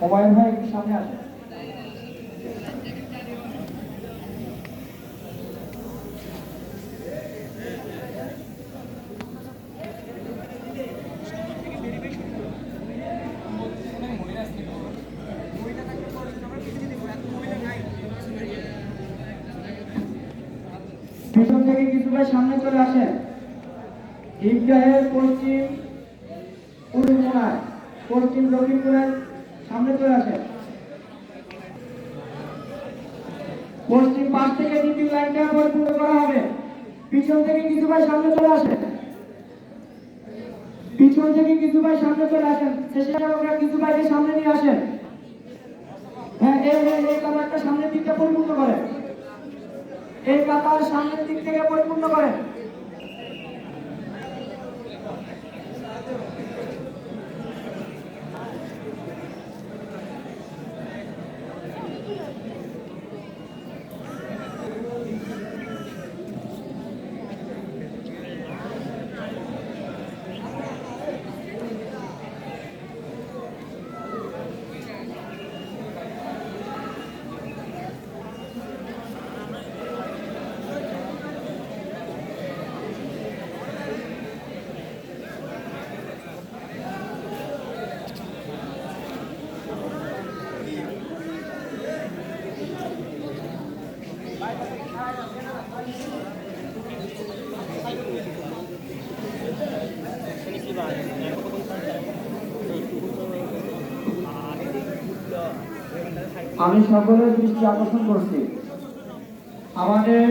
Mobile ভাই একটু সামনে আসেন সামনে চলে আসেন ঈদগাহের পশ্চিম পশ্চিম লক্ষ্মীপুরের সামনে চলে আসেন পশ্চিম পাশ থেকে দ্বিতীয় লাইনটা পরিপূর্ণ করা হবে। পিছন থেকে কিছু ভাই সামনে চলে আসেন পিছন থেকে কিছু ভাই সামনে চলে আসেন স্বেচ্ছাসেবকরা কিছু ভাইকে সামনে নিয়ে আসেন হ্যাঁ এই এই কামারটা সামনের দিকটা পরিপূর্ণ করেন এই কাতার সামনের দিক থেকে পরিপূর্ণ করেন আমি সকলের দৃষ্টি আকর্ষণ করছি। আমাদের